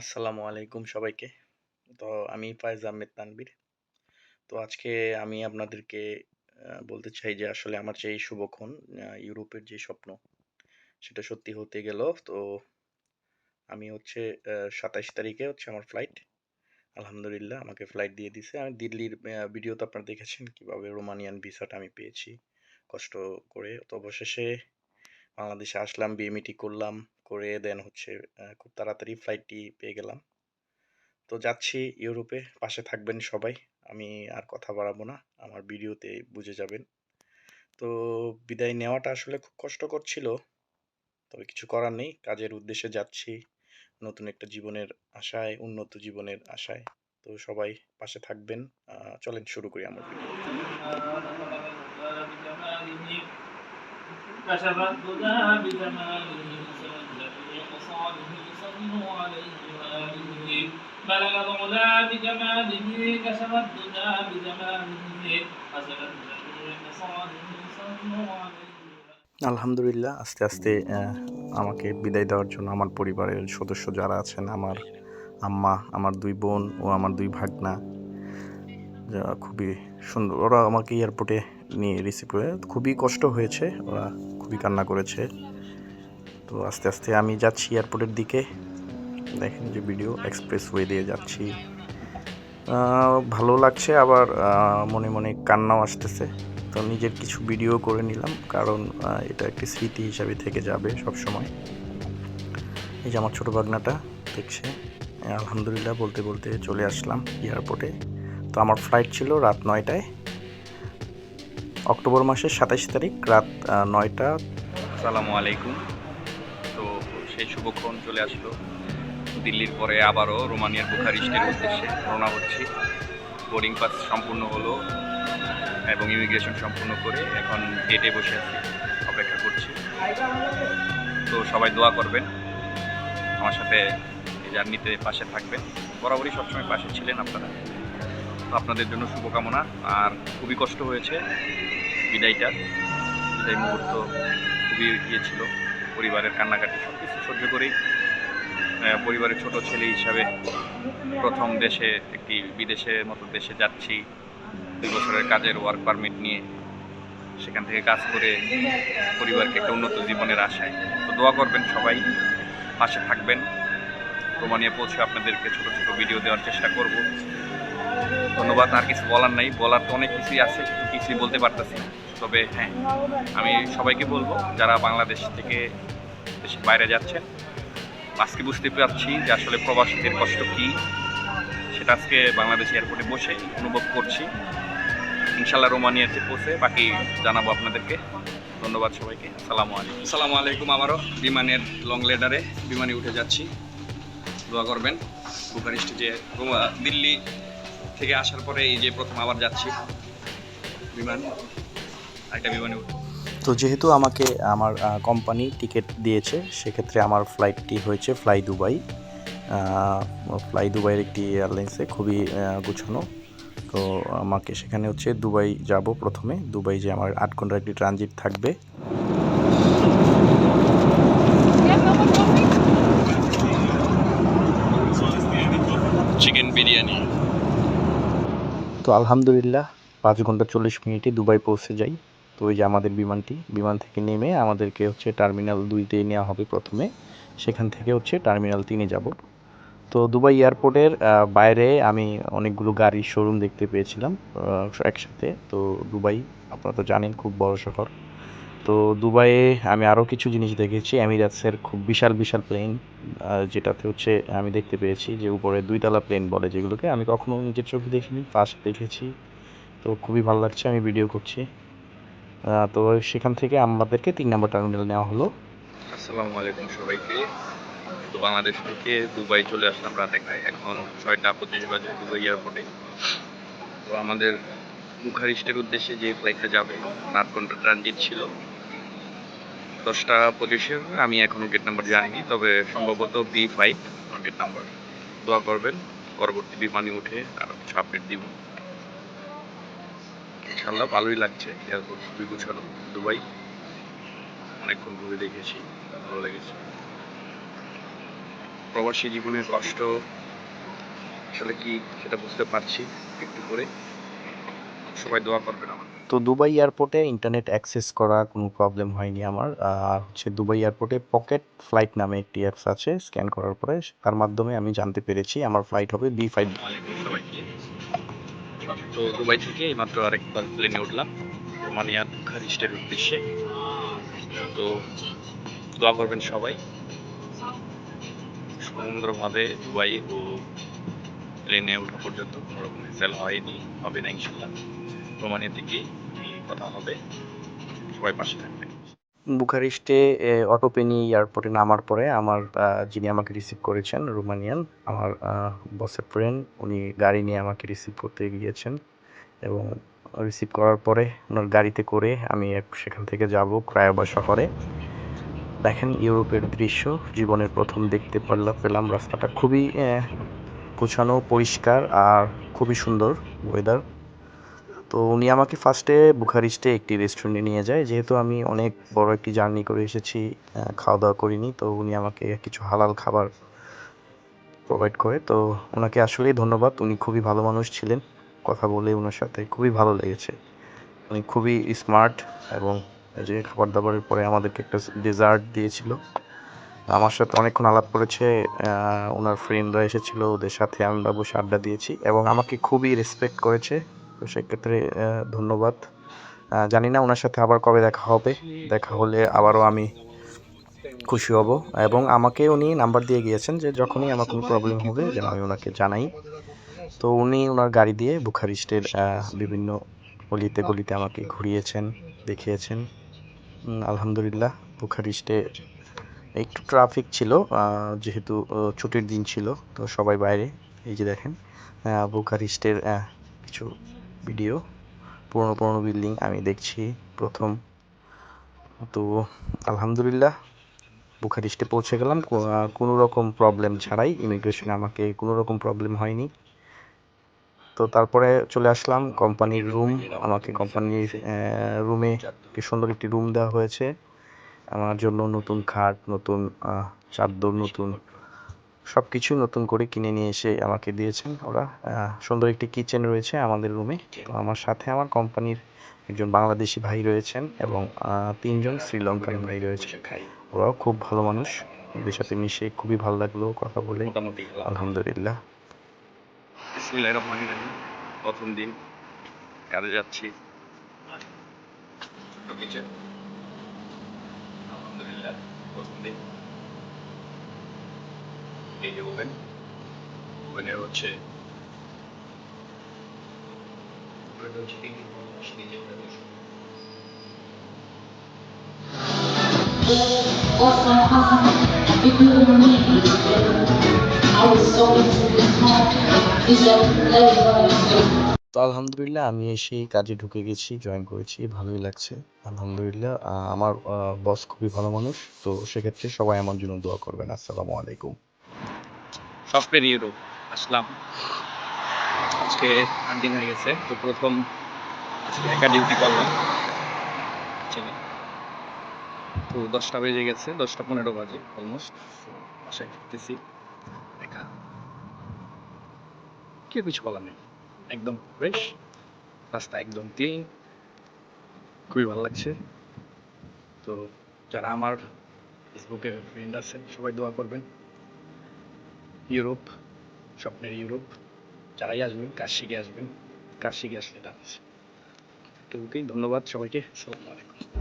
আসসালামু আলাইকুম সবাইকে। তো আমি ফায়েজ আহমেদ তানভীর। তো আজকে আমি আপনাদেরকে বলতে চাই যে আসলে আমার যে শুভক্ষণ ইউরোপের যে স্বপ্ন সেটা সত্যি হতে গেল। তো আমি হচ্ছে ২৭ তারিখে হচ্ছে আমার ফ্লাইট। আলহামদুলিল্লাহ আমাকে ফ্লাইট দিয়ে দিছে। আমি দিল্লির ভিডিও তো আপনারা দেখেছেন কীভাবে রোমানিয়ান ভিসাটা আমি পেয়েছি কষ্ট করে। তো অবশেষে বাংলাদেশে আসলাম, বিএমইটি করলাম। করে দেন হচ্ছে আ খুব তাড়াতাড়ি ফ্লাইটটি পেয়ে গেলাম। তো যাচ্ছি ইউরোপে। পাশে থাকবেন সবাই। আমি আর কথা বাড়াবো না। আমার ভিডিওতে বুঝে যাবেন। তো বিদায় নেওয়াটা আসলে খুব কষ্টকর ছিল। তবে কিছু করার নেই। কাজের উদ্দেশ্যে যাচ্ছি। নতুন একটা জীবনের আশায়, উন্নত জীবনের আশায়। তো সবাই পাশে থাকবেন। আ চলেন শুরু করি আমার ভিডিও। كشف الدجى بجماله سجد في خصاله صلوا عليه وآله بلغ العلا بجماله كشف الدجى بجماله حسن الجميع خصاله صلوا عليه আলহামদুলিল্লাহ আস্তে, আস্তে অ্যা আমাকে বিদায় দেওয়ার জন্য আমার পরিবারের সদস্য যারা আছেন, আমার আম্মা, আমার ২ বোন ও আমার ২ ভাগনা যা খুবই সুন্দর ওরা আমাকে এয়ারপোর্টে নিয়ে রিসিভ করে খুবই কষ্ট হয়েছে। ওরা খুবই কান্না করেছে। তো আস্তে, আস্তে আমি যাচ্ছি এয়ারপোর্টের দিকে। দেখেন যে ভিডিও এক্সপ্রেসওয়ে দিয়ে যাচ্ছি। ভালো লাগছে আবার মনে, মনে কান্নাও আসতেছে। তো নিজের কিছু ভিডিও করে নিলাম। কারণ এটা একটি স্মৃতি হিসাবে থেকে যাবে সবসময়। এই যে আমার ছোট ভাগনাটা দেখছে। আলহামদুলিল্লাহ বলতে, বলতে চলে আসলাম এয়ারপোর্টে। তো আমার ফ্লাইট ছিল রাত নয়টায় অক্টোবর মাসের ২৭ তারিখ রাত নয়টা ৯ টা আসসালামু আলাইকুম সেই শুভক্ষণ চলে আসলো। দিল্লির পরে আবারও রোমানিয়ার বুখারিস্টের উদ্দেশ্যে রওনা হচ্ছি। বোর্ডিং পাস সম্পূর্ণ হলো এবং ইমিগ্রেশন সম্পূর্ণ করে এখন গেটে বসে আছি, অপেক্ষা করছি। তো সবাই দোয়া করবেন, আমার সাথে এই জার্নিতে পাশে থাকবেন। বরাবরই সবসময় পাশে ছিলেন আপনারা। তো আপনাদের জন্য শুভকামনা, আর খুবই কষ্ট হয়েছে বিদায়টা। বিদায় মুহূর্ত খুবই ইয়ে ছিল। পরিবারের কান্নাকাটি সব কিছু সহ্য করেই পরিবারের ছোট ছেলে হিসাবে প্রথম দেশে একটি বিদেশের মতো দেশে যাচ্ছি। দুই বছরের কাজের ওয়ার্ক পারমিট নিয়ে সেখান থেকে কাজ করে পরিবারকে একটা উন্নত জীবনের আশায়। তো দোয়া করবেন সবাই, পাশে থাকবেন। রোমানিয়া পৌঁছে আপনাদেরকে ছোট ছোট ভিডিও দেওয়ার চেষ্টা করব। ধন্যবাদ, আর কিছু বলার নাই। বলার তো অনেক কিছুই আছে, কিছুই বলতে পারতেছি তবে হ্যাঁ আমি সবাইকে বলব, যারা বাংলাদেশ থেকে দেশের বাইরে যাচ্ছেন, আজকে বুঝতে পারছি যে আসলে প্রবাসীদের কষ্ট কী। সেটা আজকে বাংলাদেশ এয়ারপোর্টে বসে অনুভব করছি। ইনশাল্লাহ রোমানিয়াতে পৌঁছে, বাকি জানাব আপনাদেরকে। ধন্যবাদ সবাইকে। আসসালামু আলাইকুম। আসসালামু আলাইকুম আবারও বিমানের লং লেডারে বিমানে উঠে যাচ্ছি। দোয়া করবেন বুখারিস্ট যে দিল্লি থেকে আসার পরে এই যে প্রথম আবার যাচ্ছি বিমান। একটা বিমানে উঠে তো যেহেতু আমাকে আমার কোম্পানি টিকেট দিয়েছে সেক্ষেত্রে আমার ফ্লাইটটি হয়েছে ফ্লাই দুবাই। ফ্লাই দুবাইয়ের একটি এয়ারলাইন্সে খুবই গুছানো। তো আমাকে সেখানে হচ্ছে দুবাই যাব প্রথমে। দুবাই যে আমার আট ঘণ্টার একটি ট্রানজিট থাকবে। চিকেন বিরিয়ানি তো আলহামদুলিল্লাহ পাঁচ ঘণ্টা ৪০ মিনিটে দুবাই পৌঁছে যাই। তো ওই যে আমাদের বিমানটি, বিমান থেকে নেমে আমাদেরকে হচ্ছে টার্মিনাল ২ তে নেওয়া হবে প্রথমে। সেখান থেকে হচ্ছে টার্মিনাল ৩ এ যাব। তো দুবাই এয়ারপোর্টের বাইরে আমি অনেকগুলো গাড়ির শোরুম দেখতে পেয়েছিলাম একসাথে। তো দুবাই আপনারা তো জানেন খুব বড় শহর। তো দুবাইয়ে আমি আরও কিছু জিনিস দেখেছি। এমিরেটসের খুব বিশাল, বিশাল প্লেন যেটাতে হচ্ছে আমি দেখতে পেয়েছি যে উপরে দুইতলা প্লেন বলে যেগুলোকে। আমি কখনো নিজের চোখে দেখিনি, ফার্স্ট দেখেছি। তো খুবই ভালো লাগছে আমি ভিডিও করছি। তো সেখান থেকে আমাদেরকে ৩ নম্বর টার্মিনাল নেওয়া হলো। আসসালামু আলাইকুম সবাইকে। তো বাংলাদেশ থেকে দুবাই চলে আসলাম রাত একটায় এখন ছয়টা পঁচিশ বাজে দুবাই এয়ারপোর্টে। তো আমাদের বুখারিস্টের উদ্দেশ্যে যে ফ্লাইটটা যাবে আট ঘণ্টা ট্রানজিট ছিল? দশটা পঁচিশে আমি এখনও গেট নাম্বার জানিনি, তবে সম্ভবত বি ফাইভ গেট নাম্বার দোয়া করবেন, পরবর্তী বিমানে উঠে আরও কিছু আপডেট দিব। ইনশাল্লাহ ভালোই লাগছে। এয়ারপোর্ট খুবই গুছানো, দুবাই। অনেকক্ষণ ঘুরে দেখেছি, ভালো লেগেছে। প্রবাসী জীবনের কষ্ট, আসলে কি সেটা বুঝতে পারছি একটু করে। সবাই দোয়া করবেন আমার। তো দুবাই এয়ারপোর্টে ইন্টারনেট অ্যাক্সেস করা কোনো প্রবলেম হয়নি আমার। আর হচ্ছে দুবাই এয়ারপোর্টে পকেট ফ্লাইট নামে একটি অ্যাপস আছে স্ক্যান করার পরে তার মাধ্যমে আমি জানতে পেরেছি আমার ফ্লাইট হবে বি ফাইভ তো দুবাই থেকে এইমাত্র আরেকবার প্লেনে উঠলাম। রোমানিয়ার বুখারিস্টের উদ্দেশ্যে। তো দোয়া করবেন সবাই। সুন্দরভাবে দুবাই ও প্লেনে ওঠা পর্যন্ত কোনো রকম হেসেল হয়নি, হবে না ইনশাল্লাহ রোমানিয়া থেকে কথা হবে। সবাই পাশে থাকবেন। বুখারিস্টে অটোপেনি এয়ারপোর্টে নামার পরে আমার যিনি আমাকে রিসিভ করেছেন, রোমানিয়ান, আমার বসের ফ্রেন্ড উনি গাড়ি নিয়ে আমাকে রিসিভ করতে গিয়েছেন এবং রিসিভ করার পরে ওনার গাড়িতে করে আমি সেখান থেকে যাব ক্রায়োবা শহরে। দেখেন ইউরোপের দৃশ্য, জীবনের প্রথম দেখতে পারলাম পেলাম রাস্তাটা খুবই গোছানো, পরিষ্কার আর খুবই সুন্দর ওয়েদার তো উনি আমাকে ফার্স্টে বুখারিস্টে একটি রেস্টুরেন্টে নিয়ে যায়। যেহেতু আমি অনেক বড় একটি জার্নি করে এসেছি খাওয়া দাওয়া করিনি, তো উনি আমাকে কিছু হালাল খাবার প্রোভাইড করে। তো ওনাকে আসলেই ধন্যবাদ, উনি খুবই ভালো মানুষ ছিলেন। কথা বলে ওনার সাথে খুবই ভালো লেগেছে। উনি খুবই স্মার্ট এবং যে খাবার দাবারের পরে আমাদেরকে একটা ডেজার্ট দিয়েছিল। আমার সাথে অনেকক্ষণ আলাপ করেছে ওনার ফ্রেন্ডরা এসেছিল, ওদের সাথে আমরা বসে আড্ডা দিয়েছি এবং আমাকে খুবই রেসপেক্ট করেছে। তো সেক্ষেত্রে ধন্যবাদ। জানি না ওনার সাথে আবার কবে দেখা হবে। দেখা হলে আবারও আমি খুশি হব। এবং আমাকে উনি নাম্বার দিয়ে গিয়েছেন যে যখনই আমার কোনো প্রবলেম হবে যেন আমি ওনাকে জানাই। তো উনি ওনার গাড়ি দিয়ে বুখারিস্টের বিভিন্ন গলিতে গলিতে আমাকে ঘুরিয়েছেন, দেখিয়েছেন। আলহামদুলিল্লাহ, বুখারিস্টে একটু ট্রাফিক ছিল যেহেতু ছুটির দিন ছিল। তো সবাই বাইরে, এই যে দেখেন বুখারিস্টের কিছু ভিডিও পুরনো পুরনো বিল্ডিং আমি দেখছি প্রথম। তো আলহামদুলিল্লাহ বুখারিস্টে পৌঁছে গেলাম। কোনো রকম প্রবলেম ছাড়াই ইমিগ্রেশনে আমাকে কোনো রকম প্রবলেম হয়নি। তো তারপরে চলে আসলাম কোম্পানির রুম আমাকে কোম্পানির রুমে কি সুন্দর একটি রুম দেওয়া হয়েছে। আমার জন্য নতুন খাট, নতুন চাদর, নতুন সব কিছু নতুন করে কিনে নিয়ে এসে আমাকে দিয়েছেন ওরা। সুন্দর একটি কিচেন রয়েছে আমাদের রুমে আমার সাথে আমার কোম্পানির একজন বাংলাদেশি ভাই রয়েছেন এবং তিনজন শ্রীলঙ্কান ভাই রয়েছে। ওরাও খুব ভালো মানুষ। ওদের সাথে মিশে খুবই ভালো লাগল কথা বলে। আলহামদুলিল্লাহ। প্রথম দিন কাজে যাচ্ছি। আলহামদুলিল্লাহ প্রথম দিন। এই যে ওভেন ওভেনের হচ্ছে ওভেনটা হচ্ছে তিন নিজে করে বসে। তো আলহামদুলিল্লাহ আমি এসেই কাজে ঢুকে গেছি জয়েন করেছি ভালোই লাগছে আলহামদুলিল্লাহ। আহ, আমার বস খুবই ভালো মানুষ তো সেক্ষেত্রে সবাই আমার জন্য দোয়া করবেন। আসসালামু আলাইকুম। Software euro Aslam. আজকে হয়ে গেছে, তো প্রথম একা ডিউটি করলাম। ছেলে তো দশটা বেজে গেছে, দশটা পনেরো বাজে অলমোস্ট বাসায় ফিরতেছি কেউ কিছু বলার নেই, একদম ফ্রেশ রাস্তা একদম ক্লিন খুবই ভালো লাগছে। তো যারা আমার ফেসবুকে ফ্রেন্ড আছেন সবাই দোয়া করবেন। ইউরোপ, স্বপ্নের ইউরোপ, যারাই আসবেন কাজ শিখে আসবেন কাজ শিখে আসলে ডান্স তো ওকেই ধন্যবাদ সবাইকে। সালাম আলাইকুম।